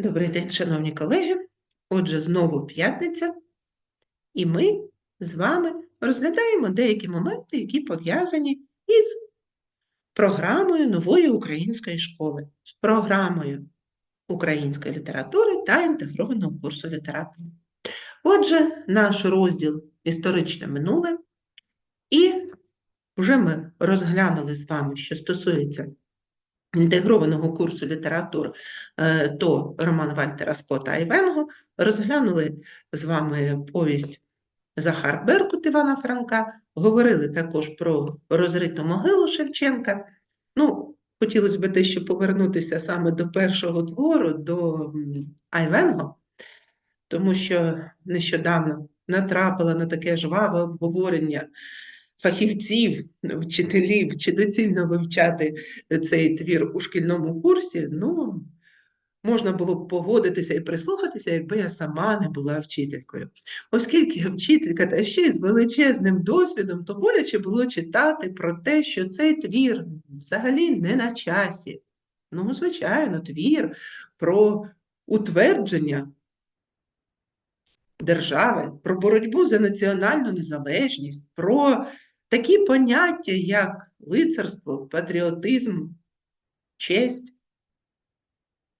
Добрий день, шановні колеги. Отже, знову п'ятниця, і ми з вами розглядаємо деякі моменти, які пов'язані із програмою нової української школи, з програмою української літератури та інтегрованого курсу літератури. Отже, наш розділ історичне минуле, і вже ми розглянули з вами, що стосується інтегрованого курсу літератур е, то Роман Вальтера Скотта Айвенго, розглянули з вами повість Захар Беркут Івана Франка, говорили також про розриту могилу Шевченка. Ну, хотілося б те, що повернутися саме до першого твору, до Айвенго, тому що нещодавно натрапила на таке жваве обговорення фахівців, вчителів, чи доцільно вивчати цей твір у шкільному курсі, ну, можна було б погодитися і прислухатися, якби я сама не була вчителькою. Оскільки я вчителька та ще й з величезним досвідом, то боляче було читати про те, що цей твір взагалі не на часі. Ну, звичайно, твір про утвердження держави, про боротьбу за національну незалежність, про такі поняття, як лицарство, патріотизм, честь.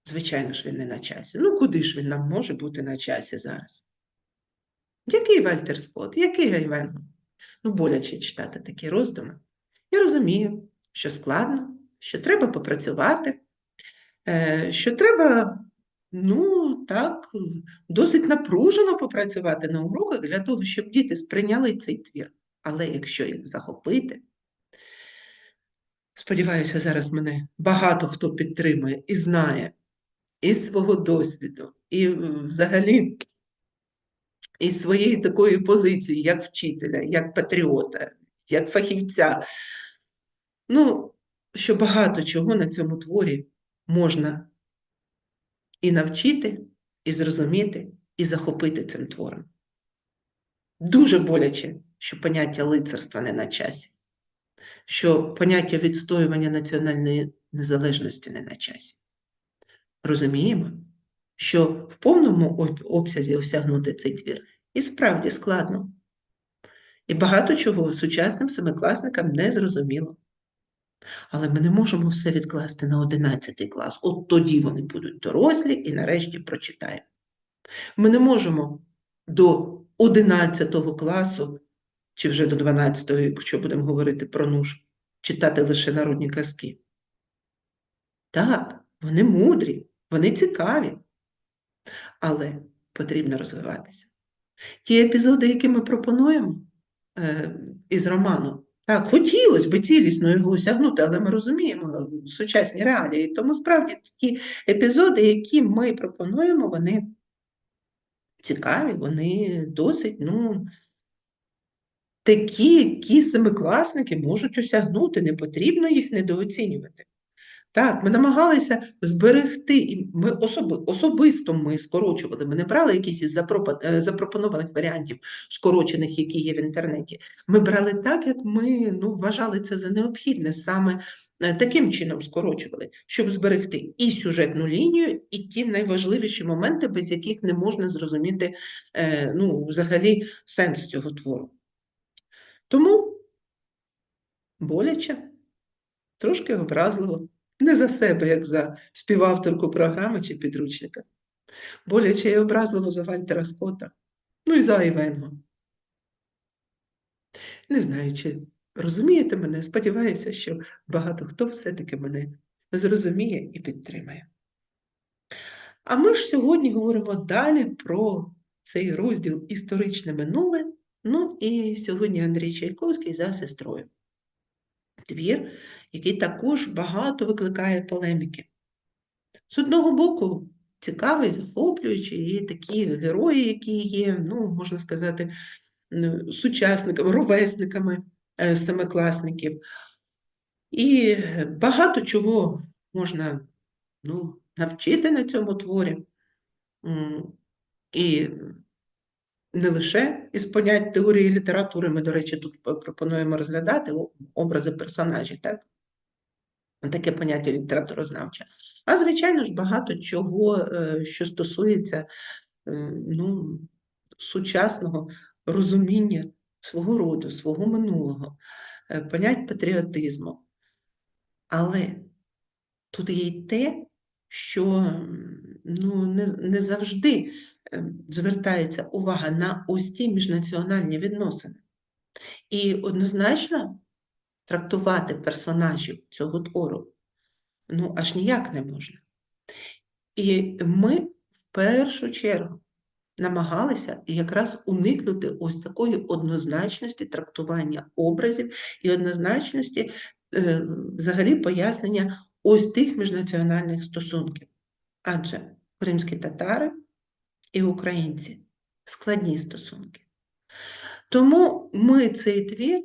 Звичайно ж, він не на часі. Ну, куди ж він нам може бути на часі зараз? Який Вальтер Скотт, який Гайвенго? Ну, боляче читати такі роздуми. Я розумію, що складно, що треба попрацювати, е, що треба, ну, так, досить напружено попрацювати на уроках для того, щоб діти сприйняли цей твір. Але якщо їх захопити, сподіваюся, зараз мене багато хто підтримує і знає із свого досвіду, і взагалі із своєї такої позиції, як вчителя, як патріота, як фахівця. Ну, що багато чого на цьому творі можна і навчити, і зрозуміти, і захопити цим твором. Дуже боляче, що поняття лицарства не на часі, що поняття відстоювання національної незалежності не на часі. Розуміємо, що в повному обсязі осягнути цей твір і справді складно. І багато чого сучасним семикласникам не зрозуміло. Але ми не можемо все відкласти на 11 клас. От тоді вони будуть дорослі і нарешті прочитаємо. Ми не можемо до 11 класу, чи вже до 12, якщо будемо говорити про нуж, читати лише народні казки. Так, вони мудрі, вони цікаві, але потрібно розвиватися. Ті епізоди, які ми пропонуємо е, із роману, так, хотілося б цілісно його осягнути, але ми розуміємо е, сучасні реалії. Тому справді такі епізоди, які ми пропонуємо, вони цікаві, вони досить, ну, такі, які семикласники можуть осягнути, не потрібно їх недооцінювати. Так, ми намагалися зберегти, і ми особи, особисто ми скорочували, ми не брали якісь із е, запропонованих варіантів скорочених, які є в інтернеті. Ми брали так, як ми ну, вважали це за необхідне, саме е, таким чином скорочували, щоб зберегти і сюжетну лінію, і ті найважливіші моменти, без яких не можна зрозуміти е, ну, взагалі сенс цього твору. Тому боляче, трошки образливо. Не за себе, як за співавторку програми чи підручника. Боляче і образливо за Вальтера Скотта. Ну і за Івенго. Не знаю, чи розумієте мене, сподіваюся, що багато хто все-таки мене зрозуміє і підтримає. А ми ж сьогодні говоримо далі про цей розділ історичне минуле. Ну і сьогодні Андрій Чайковський за сестрою. Твір, який також багато викликає полеміки. З одного боку, цікавий, захоплюючий, і такі герої, які є, ну, можна сказати, сучасниками, ровесниками е, семикласників. І багато чого можна ну, навчити на цьому творі. І не лише із понять теорії літератури, ми, до речі, тут пропонуємо розглядати образи персонажів, так? таке поняття літературознавча. А звичайно ж, багато чого, е, що стосується е, ну, сучасного розуміння свого роду, свого минулого, е, понять патріотизму. Але тут є й те, що ну, не, не завжди звертається увага на ось ті міжнаціональні відносини. І однозначно трактувати персонажів цього твору ну, аж ніяк не можна. І ми в першу чергу намагалися якраз уникнути ось такої однозначності трактування образів і однозначності е, взагалі пояснення ось тих міжнаціональних стосунків. Адже кримські татари і українці складні стосунки. Тому ми цей твір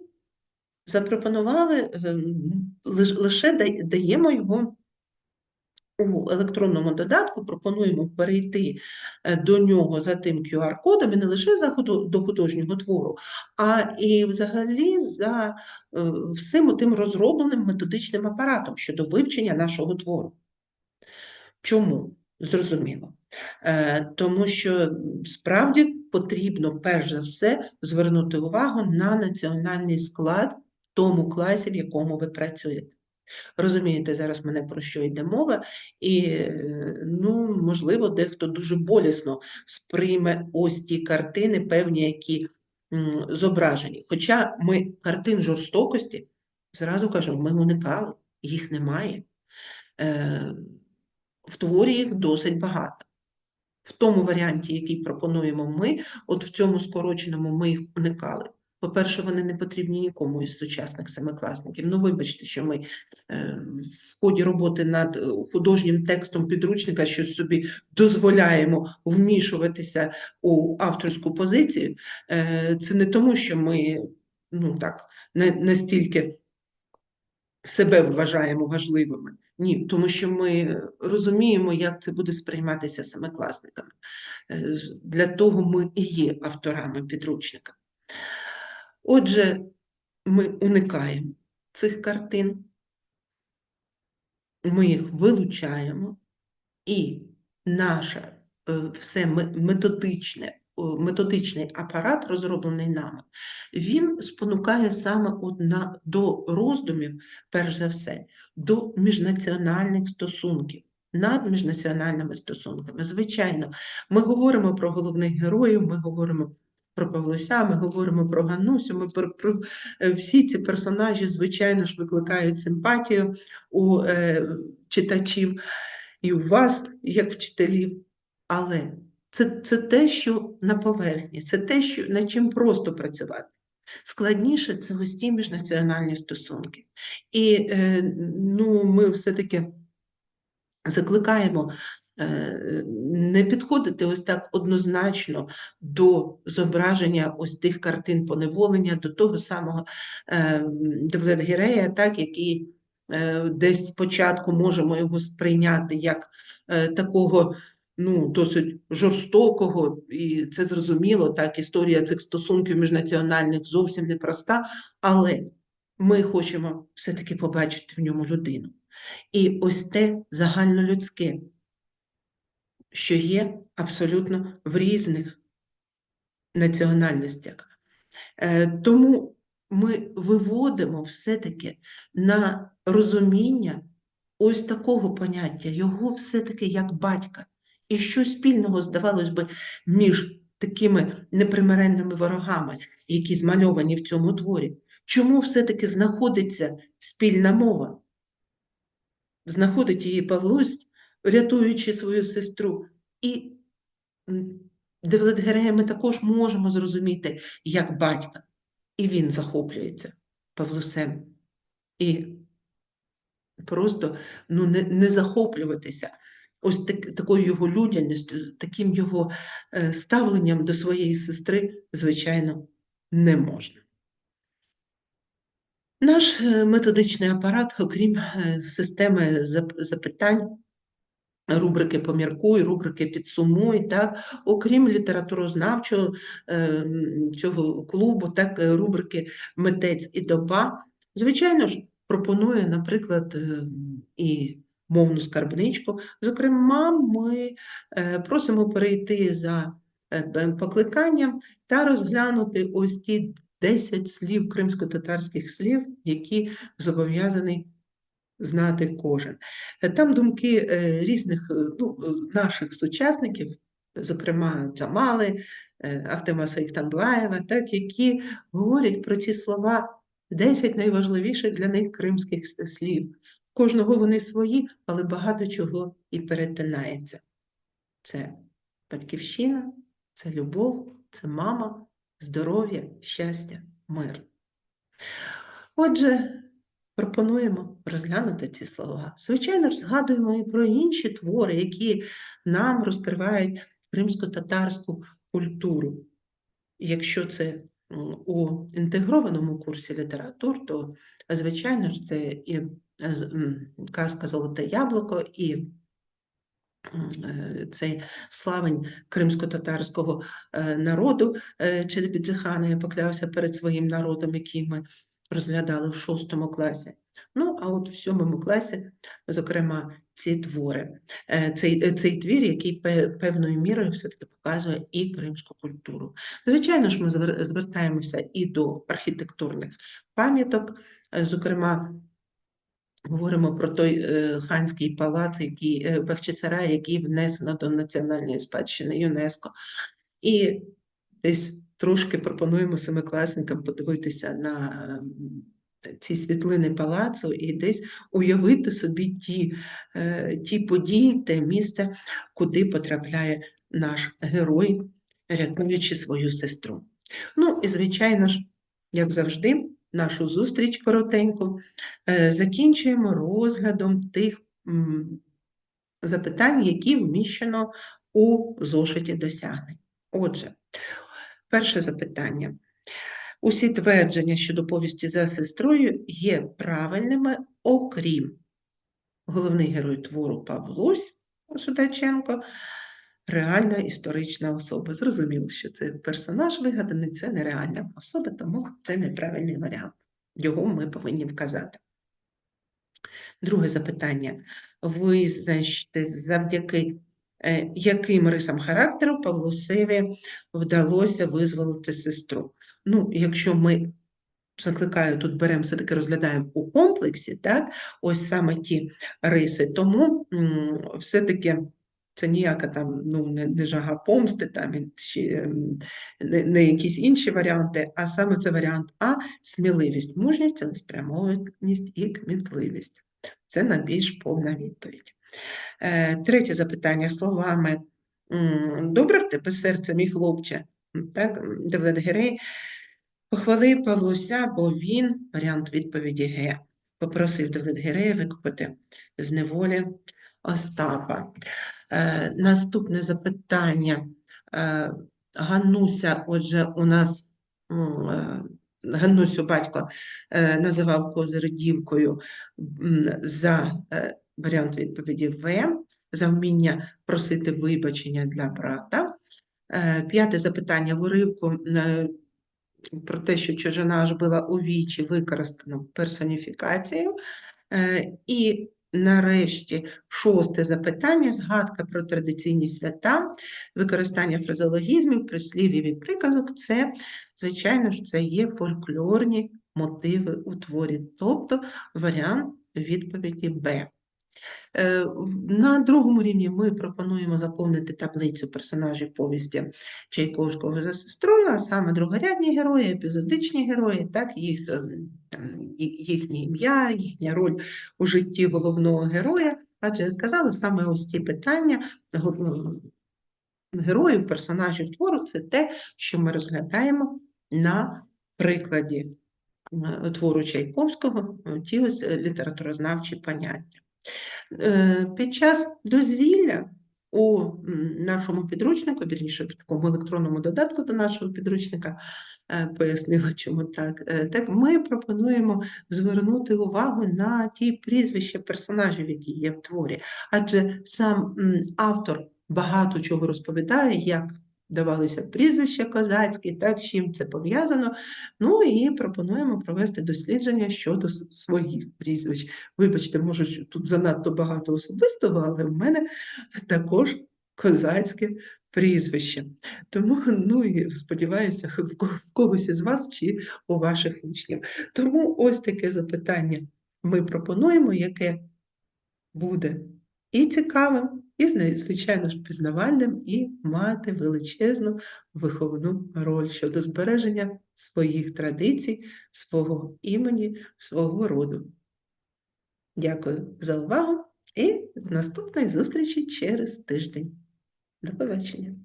запропонували, ем, лише даємо його у електронному додатку, пропонуємо перейти е, до нього за тим QR-кодом і не лише за до художнього твору, а і взагалі за е, всім тим розробленим методичним апаратом щодо вивчення нашого твору. Чому? Зрозуміло. Е, тому що справді потрібно перш за все звернути увагу на національний склад в тому класі, в якому ви працюєте. Розумієте, зараз мене про що йде мова, і, ну, можливо, дехто дуже болісно сприйме ось ті картини, певні, які зображені. Хоча ми картин жорстокості, зразу кажемо, ми уникали, їх немає. Е, В творі їх досить багато. В тому варіанті, який пропонуємо ми, от в цьому скороченому ми їх уникали. По-перше, вони не потрібні нікому із сучасних семикласників. Ну, вибачте, що ми е, в ході роботи над е, художнім текстом підручника щось собі дозволяємо вмішуватися у авторську позицію. Е, це не тому, що ми ну так, не настільки себе вважаємо важливими. Ні, тому що ми розуміємо, як це буде сприйматися семикласниками. Для того ми і є авторами підручника. Отже, ми уникаємо цих картин, ми їх вилучаємо, і наше е, все методичне, методичний апарат, розроблений нами, він спонукає саме одна до роздумів, перш за все, до міжнаціональних стосунків. Над міжнаціональними стосунками. Звичайно, ми говоримо про головних героїв, ми говоримо про Павлуся, ми говоримо про Ганусю, ми про, про е, всі ці персонажі, звичайно ж, викликають симпатію у е, читачів і у вас, як вчителів. Але це, це те, що на поверхні, це те, що, над чим просто працювати. Складніше це ось ті міжнаціональні стосунки. І е, ну, ми все-таки закликаємо не підходити ось так однозначно до зображення ось тих картин поневолення, до того самого е, Девлет-Гірея, так, який е, десь спочатку можемо його сприйняти як такого ну, досить жорстокого, і це зрозуміло, так, історія цих стосунків міжнаціональних зовсім непроста, але ми хочемо все-таки побачити в ньому людину. І ось те загальнолюдське що є абсолютно в різних національностях. Е, тому ми виводимо все-таки на розуміння ось такого поняття, його все-таки як батька. І що спільного, здавалось би, між такими непримиренними ворогами, які змальовані в цьому творі. Чому все-таки знаходиться спільна мова? Знаходить її Павлусь, рятуючи свою сестру. І Девлетгерея ми також можемо зрозуміти як батька. І він захоплюється Павлусем. І просто ну, не не захоплюватися ось так, такою його людяністю, таким його е, ставленням до своєї сестри, звичайно, не можна. Наш е, методичний апарат, окрім е, системи запитань, Рубрики поміркуй, рубрики підсумуй, так, окрім літературознавчого е, цього клубу, так, рубрики Митець і доба. Звичайно ж, пропонує, наприклад, і мовну скарбничку. Зокрема, ми е, просимо перейти за е, покликанням та розглянути ось ті 10 слів кримсько-татарських слів, які зобов'язаний знати кожен. Е, Там думки е, різних е, ну, наших сучасників, зокрема Джамали, е, Ахтема Сейхтанбаєва, так, які говорять про ці слова 10 найважливіших для них кримських слів. Кожного вони свої, але багато чого і перетинається. Це батьківщина, це любов, це мама, здоров'я, щастя, мир. Отже, пропонуємо розглянути ці слова. Звичайно ж, згадуємо і про інші твори, які нам розкривають кримсько-татарську культуру. Якщо це у інтегрованому курсі літератур, то, звичайно ж, це і е, казка Золоте яблуко, і е, цей славень кримсько-татарського е, народу Челебіджихана, я поклявся перед своїм народом, який ми розглядали в шостому класі. Ну, а от в сьомому класі, зокрема, ці твори, Е, цей, е, цей твір, який певною мірою все-таки показує і кримську культуру. Звичайно ж, ми звертаємося і до архітектурних пам'яток, е, зокрема, Говоримо про той ханський палац, який Бахчисарай, який внесено до національної спадщини ЮНЕСКО. І десь трошки пропонуємо семикласникам подивитися на ем, ці світлини палацу і десь уявити собі ті, е, ті події, те місце, куди потрапляє наш герой, рятуючи свою сестру. Ну і звичайно ж, як завжди, нашу зустріч коротеньку е, закінчуємо розглядом тих запитань, які вміщено у зошиті досягнень. Отже, перше запитання. Усі твердження щодо повісті за сестрою є правильними, окрім головний герой твору Павлусь Судаченко, реальна історична особа. Зрозуміло, що це персонаж вигаданий, це нереальна особа, тому це неправильний варіант. Його ми повинні вказати. Друге запитання. Визначте, завдяки яким рисам характеру Павлусеві вдалося визволити сестру. Ну, якщо ми закликаю, тут беремо, все-таки розглядаємо у комплексі, так, ось саме ті риси, тому все-таки це ніяка там, ну, не, не жага помсти, там, ще, ем, не, не якісь інші варіанти, а саме це варіант А – сміливість, мужність, цілеспрямованість і кмітливість. Це найбільш повна відповідь. Е, Третє запитання словами «Добре в тебе серце, мій хлопче?» Так, м, Давлет Герей похвалив Павлуся, бо він, варіант відповіді Г, попросив Давлет Герея викупити з неволі Остапа. Е, Наступне запитання. Е, Ганнуся, отже, у нас е, Ганнусю батько е, називав козир дівкою за е, варіант відповіді В, за вміння просити вибачення для брата. Е, П'яте запитання в уривку е, про те, що чужина аж була у вічі використано персоніфікацію. Е, І нарешті шосте запитання, згадка про традиційні свята, використання фразеологізмів, прислів'їв і приказок, це, звичайно ж, це є фольклорні мотиви у творі, тобто варіант відповіді Б. Е, На другому рівні ми пропонуємо заповнити таблицю персонажів повісті Чайковського за сестрою, а саме другорядні герої, епізодичні герої, так, їх, ї- їхнє ім'я, їхня роль у житті головного героя. Адже я сказала, саме ось ці питання героїв, персонажів твору це те, що ми розглядаємо на прикладі е, твору Чайковського, е, ті ось е, літературознавчі поняття. Е, Під час дозвілля у нашому підручнику, вірніше, в такому електронному додатку до нашого підручника, е, пояснила, чому так. е, Так, ми пропонуємо звернути увагу на ті прізвища персонажів, які є в творі. Адже сам автор багато чого розповідає, як давалися прізвища козацькі, так, з чим це пов'язано. Ну і пропонуємо провести дослідження щодо своїх прізвищ. Вибачте, може, тут занадто багато особистого, але в мене також козацьке прізвище. Тому, ну і сподіваюся, в когось із вас чи у ваших учнів. Тому ось таке запитання ми пропонуємо, яке буде і цікавим, і, звичайно ж, пізнавальним, і мати величезну виховну роль щодо збереження своїх традицій, свого імені, свого роду. Дякую за увагу і до наступної зустрічі через тиждень. До побачення!